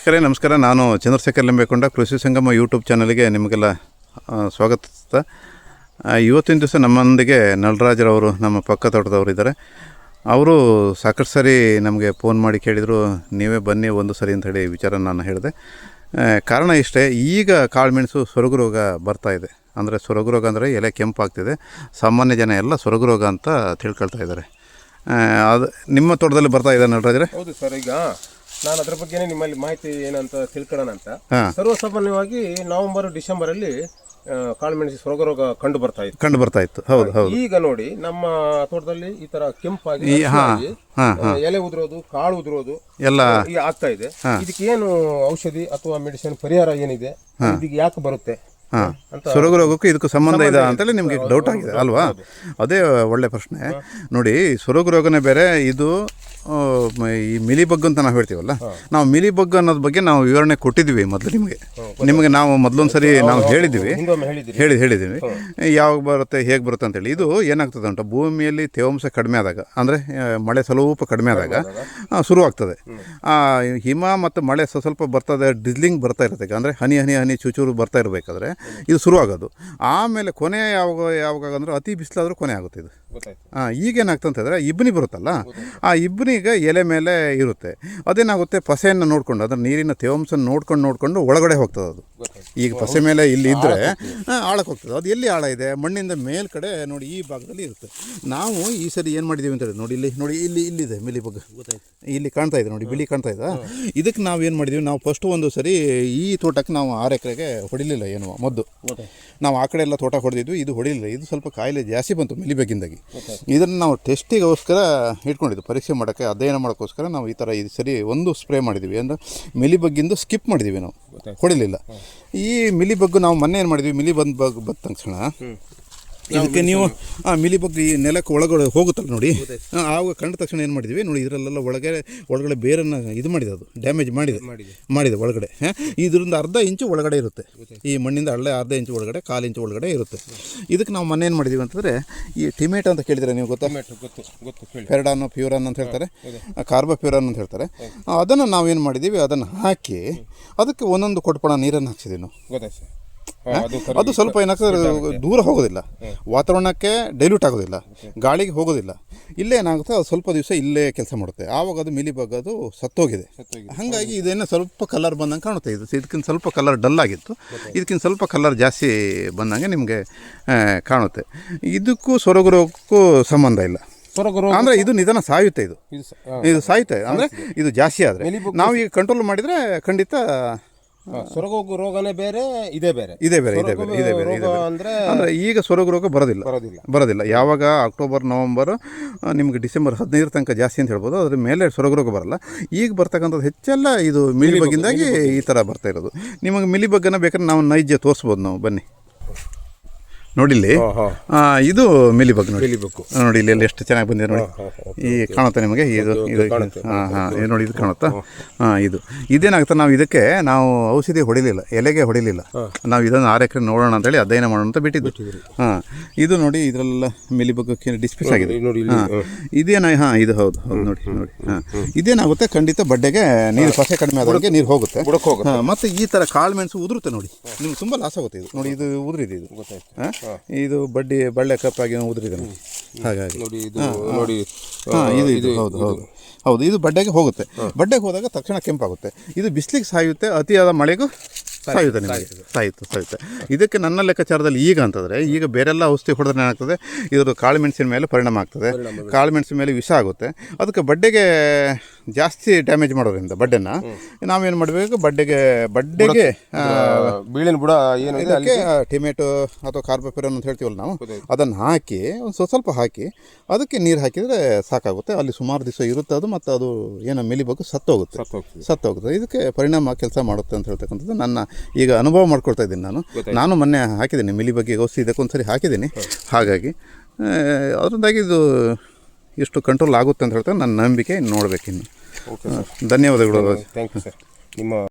ವೀಕ್ಷಕರೇ, ನಮಸ್ಕಾರ. ನಾನು ಚಂದ್ರಶೇಖರ್ ಲಿಂಬೇಕೊಂಡ. ಕೃಷಿ ಸಂಗಮ ಯೂಟ್ಯೂಬ್ ಚಾನಲ್ಗೆ ನಿಮಗೆಲ್ಲ ಸ್ವಾಗತಿಸುತ್ತಾ ಸ್ವಾಗತಿಸ್ತಾ ಇವತ್ತಿನ ದಿವಸ ನಮ್ಮೊಂದಿಗೆ ನಳರಾಜರವರು ನಮ್ಮ ಪಕ್ಕ ತೋಟದವರು ಇದ್ದಾರೆ. ಅವರು ಸಾಕಷ್ಟು ಸರಿ ನಮಗೆ ಫೋನ್ ಮಾಡಿ ಕೇಳಿದರು. ನೀವೇ ಬನ್ನಿ, ಒಂದು ಸರಿ ಅಂತ ಹೇಳಿ ವಿಚಾರ ನಾನು ಹೇಳಿದೆ. ಕಾರಣ ಇಷ್ಟೇ, ಈಗ ಕಾಳುಮೆಣಸು ಸೊರಗು ರೋಗ ಬರ್ತಾ ಇದೆ. ಅಂದರೆ ಸೊರಗು ರೋಗ ಅಂದರೆ ಎಲೆ ಕೆಂಪಾಗ್ತಿದೆ. ಸಾಮಾನ್ಯ ಜನ ಎಲ್ಲ ಸೊರಗು ರೋಗ ಅಂತ ತಿಳ್ಕೊಳ್ತಾ ಇದ್ದಾರೆ. ಅದು, ನಿಮ್ಮ ತೋಟದಲ್ಲಿ ಬರ್ತಾ ಇದೆ ನಳರಾಜರೇ ಹೌದು ಸರ್, ಈಗ ನಾನು ಅದ್ರ ಬಗ್ಗೆ ನಿಮ್ಮಲ್ಲಿ ಮಾಹಿತಿ ಏನಂತ ತಿಳ್ಕೊಳ್ಳೋಣ ಅಂತ. ಸರ್ವಸಾಮಾನ್ಯವಾಗಿ ನವೆಂಬರ್ ಡಿಸೆಂಬರ್ ಅಲ್ಲಿ ಕಾಳುಮೆಣಸು ಸೊರಗ ರೋಗ ಕಂಡು ಬರ್ತಾ ಇತ್ತು. ಕಂಡು ಬರ್ತಾ ಇತ್ತು. ಹೌದು ಹೌದು. ಈಗ ನೋಡಿ ನಮ್ಮ ತೋಟದಲ್ಲಿ ಈ ತರ ಕೆಂಪಾಗಿ ಎಲೆ ಉದುರೋದು ಕಾಳು ಉದುರೋದು ಎಲ್ಲ ಆಗ್ತಾ ಇದೆ. ಇದಕ್ಕೆ ಏನು ಔಷಧಿ ಅಥವಾ ಮೆಡಿಸಿನ್ ಪರಿಹಾರ ಏನಿದೆ? ಇದಕ್ಕೆ ಯಾಕೆ ಬರುತ್ತೆ? ಸೊರಗು ರೋಗಕ್ಕೂ ಇದಕ್ಕೂ ಸಂಬಂಧ ಇದೆ ಅಂತೇಳಿ ನಿಮಗೆ ಡೌಟ್ ಆಗಿದೆ ಅಲ್ವಾ? ಅದೇ ಒಳ್ಳೆ ಪ್ರಶ್ನೆ. ನೋಡಿ ಸೊರಗು ರೋಗನೇ ಬೇರೆ ಇದು ಆ, ಮಿಲಿ ಈ ಮಿಲಿಬಗ್ ಅಂತ ನಾವು ಹೇಳ್ತೀವಲ್ಲ ನಾವು ಮಿಲಿಬಗ್ ಅನ್ನೋದ್ರ ಬಗ್ಗೆ ನಾವು ವಿವರಣೆ ಕೊಟ್ಟಿದ್ವಿ ಮೊದಲು ನಿಮಗೆ. ನಿಮಗೆ ನಾವು ಮೊದಲೊಂದು ಸರಿ ನಾವು ಹೇಳಿದಿರಿ ಹೇಳಿ ಹೇಳಿದ್ದೀವಿ. ಯಾವಾಗ ಬರುತ್ತೆ ಹೇಗೆ ಬರುತ್ತೆ ಅಂತೇಳಿ ಇದು ಏನಾಗ್ತದೆ ಅಂತ ಭೂಮಿಯಲ್ಲಿ ತೇವಾಂಶ ಕಡಿಮೆ ಆದಾಗ ಅಂದರೆ ಮಳೆ ಸ್ವಲ್ಪ ಕಡಿಮೆ ಆದಾಗ ಶುರುವಾಗ್ತದೆ. ಆ, ಹಿಮ ಮತ್ತು ಮಳೆ ಸ್ವಲ್ಪ ಸ್ವಲ್ಪ ಬರ್ತದೆ ಡಿಸ್ಲಿಂಗ್ ಬರ್ತಾ ಇರುತ್ತೆ ಅಂದ್ರೆ ಅಂದರೆ ಹನಿ ಹನಿ ಹನಿ ಚೂಚೂರು ಬರ್ತಾ ಇರಬೇಕಾದ್ರೆ ಇದು ಶುರುವಾಗೋದು. ಆಮೇಲೆ ಕೊನೆ ಯಾವಾಗ ಯಾವಾಗ ಅಂದರೆ ಅತಿ ಬಿಸಿಲಾದರೂ ಕೊನೆ ಆಗುತ್ತೆ ಇದು. ಈಗೇನಾಗ್ತದೆ ಅಂತಂದರೆ ಇಬ್ಬನಿ ಬರುತ್ತಲ್ಲ ಆ ಇಬ್ಬನಿಗೆ ಎಲೆ ಮೇಲೆ ಇರುತ್ತೆ. ಅದೇನಾಗುತ್ತೆ? ಪಸೆಯನ್ನು ನೋಡಿಕೊಂಡು ಅದರ ನೀರಿನ ತೇವಾಂಶ ನೋಡ್ಕೊಂಡು ನೋಡಿಕೊಂಡು ಒಳಗಡೆ ಹೋಗ್ತದೆ ಅದು. ಈಗ ಪಸೆ ಮೇಲೆ ಇಲ್ಲಿ ಇದ್ದರೆ ಆಳಕ್ಕೆ ಹೋಗ್ತದೆ. ಅದು ಎಲ್ಲಿ ಆಳ ಇದೆ? ಮಣ್ಣಿಂದ ಮೇಲ್ಕಡೆ ನೋಡಿ ಈ ಭಾಗದಲ್ಲಿ ಇರುತ್ತೆ. ನಾವು ಈ ಸರಿ ಏನು ಮಾಡಿದ್ದೀವಿ ಅಂತ ಹೇಳಿ ನೋಡಿ ಇಲ್ಲಿ ನೋಡಿ ಇಲ್ಲಿ ಇಲ್ಲಿದೆ ಮಿಲಿ ಬಗ್ಗೆ ಇಲ್ಲಿ ಕಾಣ್ತಾ ಇದೆ ನೋಡಿ ಬಿಳಿ ಕಾಣ್ತಾ ಇದೆ. ಇದಕ್ಕೆ ನಾವು ಏನು ಮಾಡಿದ್ದೀವಿ ನಾವು ಫಸ್ಟ್ ಒಂದು ಸರಿ ಈ ತೋಟಕ್ಕೆ ನಾವು ಆರು ಎಕರೆಗೆ ಹೊಡಿಲಿಲ್ಲ ಏನು ಮದ್ದು. ನಾವು ಆ ಕಡೆ ಎಲ್ಲ ತೋಟ ಹೊಡೆದಿದ್ವಿ ಇದು ಹೊಡಿಲಿಲ್ಲ. ಇದು ಸ್ವಲ್ಪ ಕಾಯಿಲೆ ಜಾಸ್ತಿ ಬಂತು ಮಿಲಿಬೇಗಿಂದಾಗಿ ಇದನ್ನು ನಾವು ಟೆಸ್ಟಿಗೋಸ್ಕರ ಇಟ್ಕೊಂಡಿದ್ದು ಪರೀಕ್ಷೆ ಮಾಡೋಕ್ಕೆ ಅಧ್ಯಯನ ಮಾಡೋಕ್ಕೋಸ್ಕರ ನಾವು ಈ ಥರ ಇದು ಸರಿ ಒಂದು ಸ್ಪ್ರೇ ಮಾಡಿದ್ದೀವಿ ಅಂದರೆ ಮಿಲಿ ಬಗ್ಗಿಂದು ಸ್ಕಿಪ್ ಮಾಡಿದ್ದೀವಿ ನಾವು. ಹೊಡಿಲಿಲ್ಲ. ಈ ಮಿಲಿ ಬಗ್ಗು ನಾವು ಮೊನ್ನೆ ಏನು ಮಾಡಿದ್ವಿ? ಮಿಲಿ ಬಂದ ಬಗ್ ಬಂದ ತಕ್ಷಣ ಇದಕ್ಕೆ ನೀವು ಆ ಮಿಲಿ ಈ ನೆಲಕ್ಕೆ ಒಳಗಡೆ ಹೋಗುತ್ತಲ್ಲ ನೋಡಿ. ಆವಾಗ ಕಂಡ ತಕ್ಷಣ ಏನು ಮಾಡಿದ್ವಿ? ನೋಡಿ ಇದರಲ್ಲೆಲ್ಲ ಒಳಗೆ ಒಳಗಡೆ ಬೇರನ್ನು ಇದು ಮಾಡಿದೆ ಅದು ಡ್ಯಾಮೇಜ್ ಮಾಡಿದೆ. ಮಾಡಿದೆ. ಒಳಗಡೆ ಹಾಂ? ಇದರಿಂದ ಅರ್ಧ ಇಂಚು ಒಳಗಡೆ ಇರುತ್ತೆ. ಈ ಮಣ್ಣಿಂದ ಹಳ್ಳೆ ಅರ್ಧ ಇಂಚು ಒಳಗಡೆ ಕಾಲು ಇಂಚು ಒಳಗಡೆ ಇರುತ್ತೆ. ಇದಕ್ಕೆ ನಾವು ಮೊನ್ನೆ ಏನು ಮಾಡಿದ್ದೀವಿ ಅಂತಂದರೆ ಈ ಟಿಮೇಟೊ ಅಂತ ಕೇಳಿದ್ರೆ ನೀವು ಗೊತ್ತಾ? ಫೆರಡಾನು ಪ್ಯೂರನ್ ಅಂತ ಹೇಳ್ತಾರೆ. ಕಾರ್ಬೋಪ್ಯೂರನ್ ಅಂತ ಹೇಳ್ತಾರೆ. ಅದನ್ನು ನಾವೇನು ಮಾಡಿದ್ದೀವಿ ಅದನ್ನು ಹಾಕಿ ಅದಕ್ಕೆ ಒಂದೊಂದು ಕೊಟ್ಪಣ ನೀರನ್ನು ಹಾಕ್ಸಿದ್ದೀವಿ ನಾವು. ಗೊತ್ತಾಯ್ತು ಅದು ಸ್ವಲ್ಪ ಏನಾಗ್ತದೆ ದೂರ ಹೋಗೋದಿಲ್ಲ. ವಾತಾವರಣಕ್ಕೆ ಡೈಲ್ಯೂಟ್ ಆಗೋದಿಲ್ಲ. ಗಾಳಿಗೆ ಹೋಗೋದಿಲ್ಲ. ಇಲ್ಲೇ ಏನಾಗುತ್ತೆ ಅದು ಸ್ವಲ್ಪ ದಿವಸ ಇಲ್ಲೇ ಕೆಲಸ ಮಾಡುತ್ತೆ. ಆವಾಗ ಅದು ಮಿಲಿ ಬಗ್ಗದು ಸತ್ತೋಗಿದೆ. ಹಾಗಾಗಿ ಇದೇನು ಸ್ವಲ್ಪ ಕಲರ್ ಬಂದಂಗೆ ಕಾಣುತ್ತೆ. ಇದು ಇದಕ್ಕಿಂತ ಸ್ವಲ್ಪ ಕಲರ್ ಡಲ್ ಆಗಿತ್ತು. ಇದಕ್ಕಿಂತ ಸ್ವಲ್ಪ ಕಲರ್ ಜಾಸ್ತಿ ಬಂದಂಗೆ ನಿಮಗೆ ಕಾಣುತ್ತೆ. ಇದಕ್ಕೂ ಸೊರಗುರೋಕ್ಕೂ ಸಂಬಂಧ ಇಲ್ಲ. ಅಂದ್ರೆ ಇದು ನಿಧಾನ ಸಾಯುತ್ತೆ ಇದು. ಇದು ಸಾಯುತ್ತೆ. ಅಂದ್ರೆ ಇದು ಜಾಸ್ತಿ ಆದರೆ. ನಾವು ಈಗ ಕಂಟ್ರೋಲ್ ಮಾಡಿದರೆ ಖಂಡಿತ ಸೊರಗ ರೋಗನೇ ಬೇರೆ ಇದೇ ಬೇರೆ. ಇದೇ ಬೇರೆ ಇದೇ ಬೇರೆ ಇದೇ ಬೇರೆ ಇದೇ ಬೇರೆ. ಅಂದ್ರೆ ಅಂದರೆ ಈಗ ಸೊರಗು ರೋಗ ಬರೋದಿಲ್ಲ. ಬರೋದಿಲ್ಲ. ಬರೋದಿಲ್ಲ. ಯಾವಾಗ ಅಕ್ಟೋಬರ್ ನವಂಬರ್ ನಿಮ್ಗೆ ಡಿಸೆಂಬರ್ ಹದಿನೈದರ ತನಕ ಜಾಸ್ತಿ ಅಂತ ಹೇಳ್ಬೋದು. ಅದ್ರ ಮೇಲೆ ಸೊರಗು ರೋಗ ಬರಲ್ಲ. ಈಗ ಬರ್ತಕ್ಕಂಥದ್ದು ಹೆಚ್ಚೆಲ್ಲ ಇದು ಮಿಲಿ ಬಗ್ಗಿಂದಾಗಿ ಈ ಥರ ಬರ್ತಾ ಇರೋದು. ನಿಮಗೆ ಮಿಲಿ ಬಗ್ಗೆ ಬೇಕಾದ್ರೆ ನಾವು ನೈಜ ತೋರಿಸ್ಬೋದು ನಾವು. ಬನ್ನಿ. ನೋಡಿಲ್ಲಿ? ಆ, ಇದು ಮಿಲಿಬಗ್ ನೋಡಿ. ನೋಡಿ ಇಲ್ಲಿ ಎಲ್ಲ ಎಷ್ಟು ಚೆನ್ನಾಗಿ ಬಂದಿದೆ ನೋಡಿ. ಈ ಕಾಣುತ್ತೆ ನಿಮಗೆ? ಇದು ಇದು ಹಾಂ ಹಾಂ ಇದು ನೋಡಿ ಇದು ಕಾಣುತ್ತಾ? ಹಾಂ ಇದು. ಇದೇನಾಗುತ್ತೆ ನಾವು ಇದಕ್ಕೆ ನಾವು ಔಷಧಿ ಹೊಡಿಲಿಲ್ಲ ಎಲೆಗೆ ಹೊಡಿಲಿಲ್ಲ. ನಾವು ಇದನ್ನು ಆರು ಎಕರೆ ನೋಡೋಣ ಅಂತೇಳಿ ಅಧ್ಯಯನ ಮಾಡೋಣ ಅಂತ ಬಿಟ್ಟಿದ್ದು ಹಾಂ ಇದು ನೋಡಿ ಇದರಲ್ಲ ಮಿಲಿಬಗ್ಗಕ್ಕೆ ಬಗ್ಗೆ ಡಿಸ್ಪ್ಯೂಸ್ ಆಗಿದೆ. ನೋಡಿ ಹಾಂ. ಇದೇನ ಹಾಂ ಇದು ಹೌದು ಹೌದು ನೋಡಿ ನೋಡಿ ಹಾಂ. ಇದೇನಾಗುತ್ತೆ ಖಂಡಿತ ಬಡ್ಡೆಗೆ ನೀರು ಪಸೆ ಕಡಿಮೆ ಆದಂಗೆ ನೀರು ಹೋಗುತ್ತೆ. ಮತ್ತು ಈ ಥರ ಕಾಳು ಮೆಣಸು ಉದುರುತ್ತೆ ನೋಡಿ. ನಿಮ್ಗೆ ತುಂಬ ಲಾಸ್ ಆಗುತ್ತೆ ಇದು. ನೋಡಿ ಇದು ಉದುರಿದೆ ಇದು. ಹಾಂ? ಇದು ಬಡ್ಡಿ ಬಳ್ಳೆ ಕಪ್ಪಾಗಿ ಉದುರಿದೆ ನೋಡಿ ಹಾಗಾಗಿ. ನೋಡಿ ಇದು ನೋಡಿ ಹಾಂ ಇದು ಇದು ಹೌದು ಹೌದು. ಹೌದು ಇದು ಬಡ್ಡೆಗೆ ಹೋಗುತ್ತೆ. ಬಡ್ಡೆಗೆ ಹೋದಾಗ ತಕ್ಷಣ ಕೆಂಪಾಗುತ್ತೆ. ಇದು ಬಿಸಿಲಿಗೆ ಸಾಯುತ್ತೆ ಅತಿಯಾದ ಮಳೆಗೂ ಸಾಯುತ್ತೆ ನಿಮಗೆ? ಸಾಯುತ್ತೆ ಸಾಯುತ್ತೆ ಇದಕ್ಕೆ ನನ್ನ ಲೆಕ್ಕಾಚಾರದಲ್ಲಿ ಈಗ ಅಂತಂದರೆ ಈಗ ಬೇರೆಲ್ಲ ಔಷಧಿ ಹೊಡೆದ್ರೆ ಏನಾಗ್ತದೆ? ಇದ್ರ ಕಾಳು ಮೆಣಸಿನ ಮೇಲೆ ಪರಿಣಾಮ ಆಗ್ತದೆ. ಕಾಳು ಮೆಣಸಿನ ಮೇಲೆ ವಿಷ ಆಗುತ್ತೆ. ಅದಕ್ಕೆ ಬಡ್ಡೆಗೆ ಜಾಸ್ತಿ ಡ್ಯಾಮೇಜ್ ಮಾಡೋದ್ರಿಂದ ಬಡ್ಡೆನ ನಾವೇನು ಮಾಡಬೇಕು? ಬಡ್ಡೆಗೆ ಬಡ್ಡೆಗೆ ಬೀಳಿನ ಬುಡ ಏನಿದೆ ಇದಕ್ಕೆ ಟೊಮೆಟೊ ಅಥವಾ ಕಾರ್ಬೋಪಿರನ್ ಅಂತ ಹೇಳ್ತೀವಲ್ಲ ನಾವು ಅದನ್ನು ಹಾಕಿ ಒಂದು ಸ್ವಲ್ಪ ಸ್ವಲ್ಪ ಹಾಕಿ ಅದಕ್ಕೆ ನೀರು ಹಾಕಿದರೆ ಸಾಕಾಗುತ್ತೆ. ಅಲ್ಲಿ ಸುಮಾರು ದಿವಸ ಇರುತ್ತೆ ಅದು ಮತ್ತು ಅದು ಏನೋ ಮಿಲಿಬೇಕು ಸತ್ತೋಗುತ್ತೆ. ಸತ್ತೋಗುತ್ತೆ ಇದಕ್ಕೆ ಪರಿಣಾಮ ಕೆಲಸ ಮಾಡುತ್ತೆ ಅಂತ ಹೇಳ್ತಕ್ಕಂಥದ್ದು ನನ್ನ ಈಗ ಅನುಭವ ಮಾಡ್ಕೊಳ್ತಾ ಇದ್ದೀನಿ ನಾನು. ನಾನು ಮೊನ್ನೆ ಹಾಕಿದ್ದೀನಿ ಮಿಲಿ ಬಗ್ಗೆ ಔಷಧಿ ಇದಕ್ಕೊಂದ್ಸರಿ ಹಾಕಿದ್ದೀನಿ. ಹಾಗಾಗಿ ಅದರಿಂದಾಗಿ ಇದು ಎಷ್ಟು ಕಂಟ್ರೋಲ್ ಆಗುತ್ತೆ ಅಂತ ಹೇಳ್ತಾರೆ ನನ್ನ ನಂಬಿಕೆ ನೋಡಬೇಕಿನ್ನು ಧನ್ಯವಾದಗಳು. ಥ್ಯಾಂಕ್ ಯು ಸರ್ ನಿಮ್ಮ